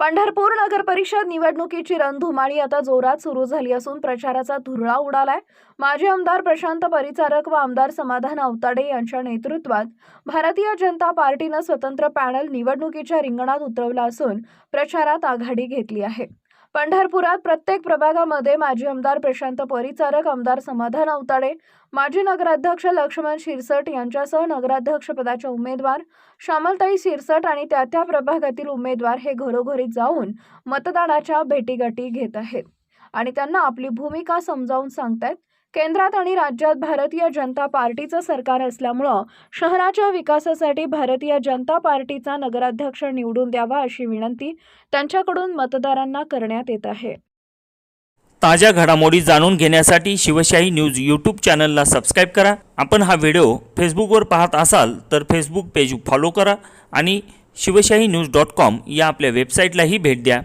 पंढरपूर नगर परिषद निवडणुकीची रणधुमाळी आता जोरात सुरू झाली असून प्रचाराचा धुरळा उडालाय. माजी आमदार प्रशांत परिचारक व आमदार समाधान अवताडे यांच्या नेतृत्वात भारतीय जनता पार्टीनं स्वतंत्र पॅनल निवडणुकीच्या रिंगणात उतरवलं असून प्रचारात आघाडी घेतली आहे. पंढरपुरात प्रत्येक प्रभागामध्ये माजी आमदार प्रशांत परिचारक आमदार समाधान अवताडे माजी नगराध्यक्ष लक्ष्मण शिरसट यांच्यासह नगराध्यक्ष पदाच्या उमेदवार श्यामलताई शिरसट आणि त्या त्या प्रभागातील उमेदवार हे घरोघरी जाऊन मतदानाच्या भेटीगाठी घेत आहेत. आणि त्यांना आपली भूमिका समजावून सांगतायत केंद्रात आणि राज्यात भारतीय जनता पार्टीचं सरकार असल्यामुळं शहराच्या विकासासाठी भारतीय जनता पार्टीचा नगराध्यक्ष निवडून द्यावा अशी विनंती त्यांच्याकडून मतदारांना करण्यात येत आहे. ताज्या घडामोडी जाणून घेण्यासाठी शिवशाही न्यूज यूट्यूब चॅनलला सबस्क्राईब करा. आपण हा व्हिडिओ फेसबुकवर पाहत असाल तर फेसबुक पेज फॉलो करा आणि शिवशाही न्यूज डॉट कॉम या आपल्या वेबसाईटलाही भेट द्या.